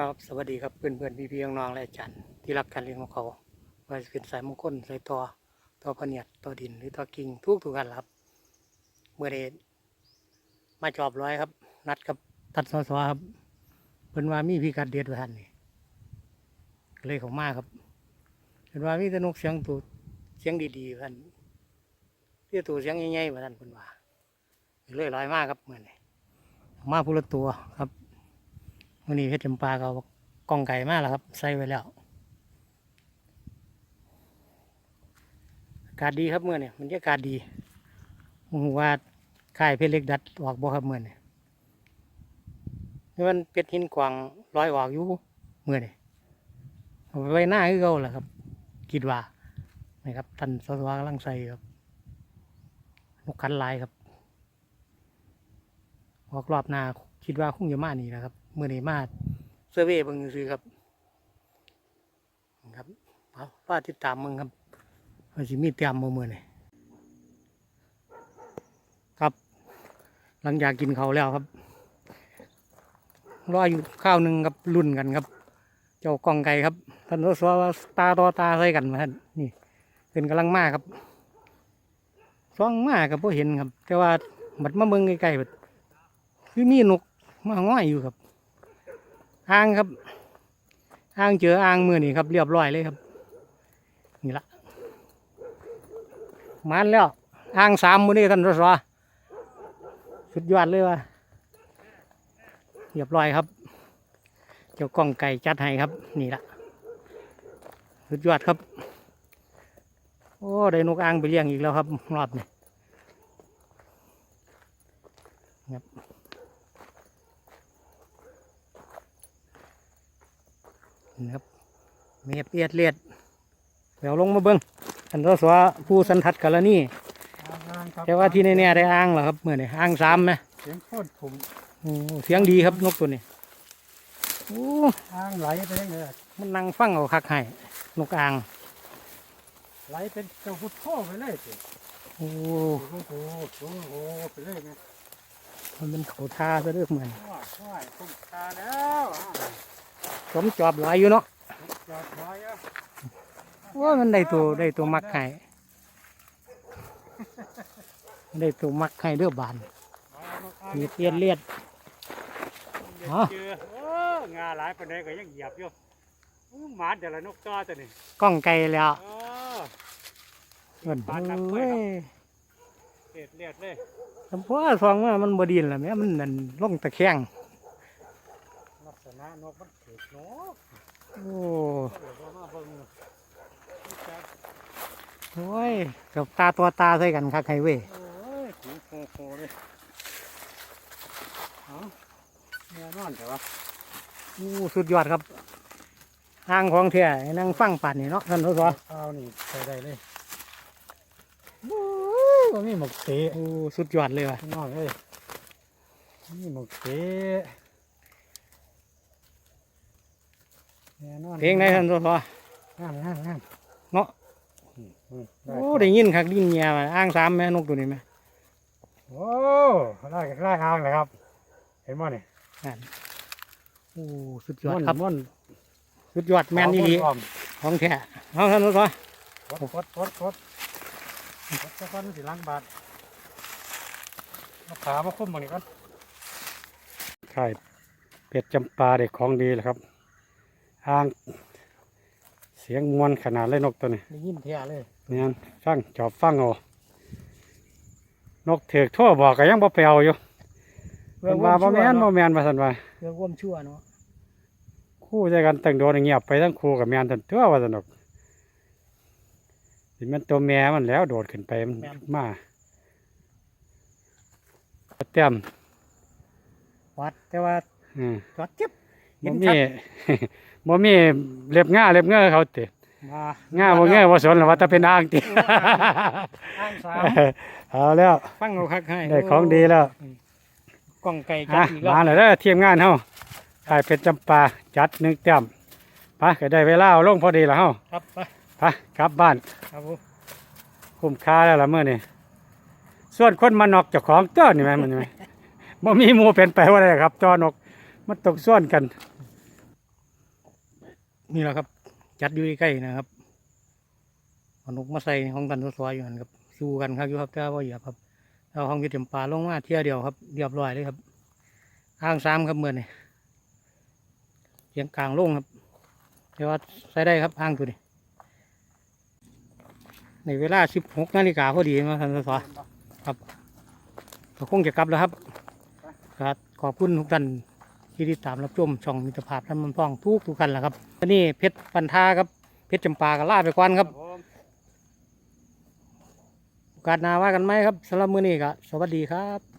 ครับสวัสดีครับเพื่อนเพื่อนพี่พี่น้องและอาจารย์ที่รักการเลี้ยงของเขาว่าจะเป็นสายมงคลสายตอตอพเนียดตอดินหรือตอกิ่งทุกทุกกันครับเมื่อเดมาจอบร้อยครับ นัดกับตัดสอสอครับเพิ่นว่ามีพิกัดเด็ดไว้ทันนี่เลยเขามาครับเพิ่นว่ามีแต่นกเสียงตูเสียงดีๆท่านที่ตูเสียงใหญ่ๆว่าท่านเพิ่นว่าเลยลอยมากครับเมื่อนมาพูละตัวครับ วันนี้เพชรจำปาก็เอากล้องไก่มากแล้วครับ ใส่ไว้แล้วอากาศดีครับเมื่อเนี่ยมันอากาศดีผมว่าค่ายเพชรเล็กดัดออกบ่ครับเมื่อเนี่ยนี่มันเป็ดหินกวางร้อยออกอยู่เมื่อเนี่ยไปหน้าคือเก่าแหละครับคิดว่านะครับท่านสสกำลังใส่ครับนกขันลายครับออกรอบหน้าคิดว่าคงจะมานี่นะครับ มื่อนี้มาเซเวย์เบิ่งซื้อครับครับเอาว่าติดตามมึงครับว่าสิมีเตรียมมาเมื่อนี้ครับ หลังจากกินเขาแล้วครับรออยู่ข้าวหนึ่งครับรุ่นกันครับ เจ้ากองไก่ครับท่านรสว่าตาต่อตาใส่กันมาท่านนี่เป็นกำลังมากครับซ่องมากกับพวเห็นครับ แต่ว่าบัดมาเมืองใกล้ๆบัดคือมีนกมาง่อยอยู่ครับ อ่างครับอ่างเจออ่างมือนี่ครับเรียบร้อยเลยครับ นี่ละมันแล้วอ่างสามมือนี่ท่านรสวสุดยอดเลยว่ะเรียบร้อยครับ เจ้ากล้องไก่จัดให้ครับ นี่ละสุดยอดครับ โอ้ได้นกอ่างไปเลี้ยงอีกแล้วครับรอบนี้ครับ นะครับเมียเปียดเลียดเดี๋ยวลงมาเบิ้งอันรสวผู้สันทัดกรณีแต่ว่าที่แน่ๆได้อ้างเหรอครับเมื่อนี่อ้างสามไหมเสียงโคตรผมโอ้เสียงดีครับนกตัวนี้โอ้อ้างไหลไปได้เลยมันนั่งฟังเอาคักให้นกอ่างไหลเป็นเจ้าพุทโธไปเลยสิโอ้โอ้โหโอ้โหไปเลยนะมันเป็นเขาทาซะเด้อเหมือนว้าว้ายคุ้มค่าแล้วอะ สมจอบหลายอยู่เนาะจอดไว้อะว่ามันได้ตัวได้ตัวมักให้ได้ตัวมักให้เด้อบานมีเปียดเลียดอ๋อเจอโอ้งาหลายปานใดก็ยังเหยียบอยู่อู้หมาเดี๋ยวละนกต่อตัวนี้กล้องไกลแล้วโอ้เอิ้นปานนับไปเอ้ครับยเลียดเลียดเลยสมพอฟองว่ามันบดีนล่ะแม่มันนั่นลงตะแคงลักษ ณะนกมันเกิดนกโอ้เดี๋ยวเรามาเบิ่งจับโอ้ยกับตาตัวตาใส่กันคักไฮเว้ยโอ้ยหูโคโคเลยเอาแน่นอนแต่ว่าอู้สุดยอดครับทางของแท้ให้นั่งฟังป่านนี่เนาะท่านทศข้าวนี่ใส่ได้เลยก็มีหมกเตะโอ้สุดยอดเลยว่ะน้องเอ้ยมีหมกเตะ แน่นอนเพลงไหนท่านทศงามงามงามเนาะอืมอืมโอ้ได้ยินคักดินเงียมาอ้างสามแม่นกตัวนี้ไหมโอ้ไล่ไล่อ่างเลยครับ เห็นมั้ยนี่นั่นโอ้สุดยอดครับม่วนสุดยอดแม่นอีหลีม่วนของแท้เอาท่านทศกดกดกดกดกดสักวันสิล้างบาทเอาขามาคุ้มมันนี่ก่อนใช่เป็ดจำปาเด็กของดีแหละครับ อ่างเสียงมวนขนาดเลยนกตัวนี้ได้ยินแท้เลยเนี่ยฟังจอบฟังเอานกเถือกทั่วบอกก็ยังบ่ไปเอาอยู่เพิ่นว่าบ่แม่นบ่แม่นว่าซั่นว่าเรื่องร่วมชั่วเนาะคู่ใจกันตั้งโดนเงียบไปทั้งคู่กับแม่นทันทั่วว่าซั่นดอกสิแม่นตัวแม่มันแล้วโดดขึ้นไปมันมาเต็มวัดแต่ว่าอืมจอดเจ็บเห็ บ่นมีชัดบ่มีเล็บง่าเล็บเงอเขาติมาง่าบ่เงอบ่สนหรอกว่าแต่เป็นอ่างติอ้างสามเอาแล้วฟังเอาคักให้ได้ของดีแล้วกล้องไก่จัอะดอีกแล้วมาเลยเด้อทีมงานเฮาถ่ายเป็ดจำปาจัดหนึ่งเต็มไปก็ได้เวลาเอาลงพอดีแล้วเฮาครับไปไปกลับบ้านครับผมคุ้มค่าแล้วล่ะมื้อนี้ส่วนคนมานอกเจ้าของเจ้านี่แม่นมันไหมบ่มีหมู่เป็นไปว่าได้ครับจอนก มันตกส่วนกัน นี่แหละครับ จัดอยู่ใกล้ๆนะครับเอานกมาใส่ในห้องตันสวยๆอยู่นั่นครับสู้กันครับอยู่ครับแต่ว่าเหยียบครับเอาห้องยึดเต็มปลาลงมาเที่ยวเดียวครับเรียบร้อยเลยครับอ้างซ้ำครับเมื่อนี่เสียงกลางลงครับแต่ว่าใส่ได้ครับอ้างตัวนี้ในเวลาสิบหกนาฬิกาพอดีมาทันสสครับก็คงจะกลับแล้วครับครับขอบคุณทุกท่าน ที่ติดตามรับชมช่องมิตรภาพและมันฟ้องทุกทุกๆกันแหละครับวันนี้เพชรปันธาครับเพชรจำปาก็ลาไปก่อนครับโอกาสหน้าว่ากันไหมครับสำหรับมื้อนี้ก็สวัสดีครับ